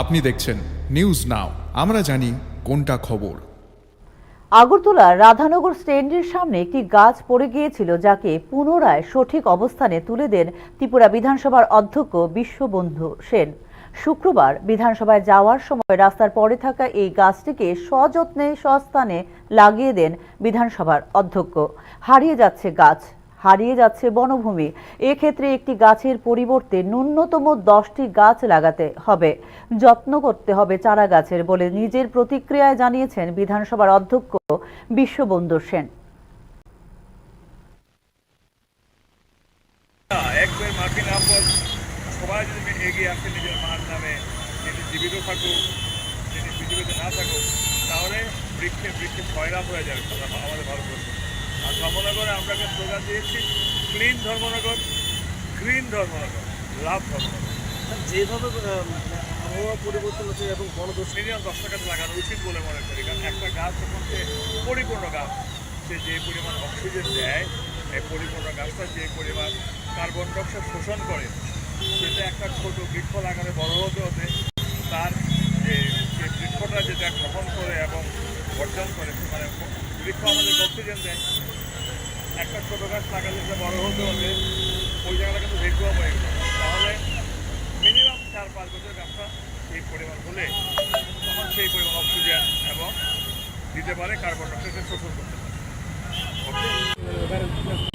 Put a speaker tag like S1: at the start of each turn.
S1: আপনি দেখছেন news now আমরা জানি কোনটা খবর।
S2: আগরতলার রাধানগর স্ট্যান্ডের সামনে একটি গাছ পড়ে গিয়েছিল, যাকে পুনরায় সঠিক অবস্থানে তুলে দেন ত্রিপুরা বিধানসভার অধ্যক্ষ বিশ্ববন্ধু সেন। শুক্রবার বিধানসভায় যাওয়ার সময় রাস্তার পরে থাকা এই গাছটিকে সযত্নে, সস্থানে লাগিয়ে দেন বিধানসভার অধ্যক্ষ। হারিয়ে যাচ্ছে গাছ। হারিয়ে যাচ্ছে বনভূমি। এক্ষেত্রে একটি গাছের পরিবর্তে ন্যূনতম দশটি গাছ লাগাতে হবে। যত্ন করতে হবে চারা গাছের বলে নিজের প্রতিক্রিয়ায় জানিয়েছেন বিধানসভার অধ্যক্ষ বিশ্ববন্ধু সেন।
S3: হয়ে যাবে। আমাদের ধর্মনগরে আমরা একটা স্লোগান দিয়েছি clean Dharmanagar green Dharmanagar love Dharmanagar.
S4: যেভাবে আহ, আবহাওয়া পরিবর্তন হচ্ছে এবং বনদস্যু
S3: মিনিমাম দশ টাকা লাগানো উচিত বলে মনে করি কারণ একটা গাছ যখন সে পরিপূর্ণ গাছ সে যে পরিমাণ অক্সিজেন দেয় এই পরিপূর্ণ গাছটা যে পরিমাণ কার্বন ডাইঅক্সাইড শোষণ করে সেটা একটা ছোট বৃক্ষ লাগালে বড় হতে হতে তার যে যে বৃক্ষটা যেটা গ্রহণ করে এবং বর্জন করে মানে বৃক্ষ আমাদের অক্সিজেন দেয় একটা ছোটো গাছ লাগালে সেটা বড় হতে হলে ওই জায়গাটা কিন্তু ভেকুয়াম হয়ে গেল তাহলে মিনিমাম চার পাঁচ বছর গাছটা সেই পরিমাণ হলে তখন সেই পরিমাণ অক্সিজেন এবং দিতে পারে কার্বন ডাইঅক্সাইড শোষণ করতে পারে। ওকে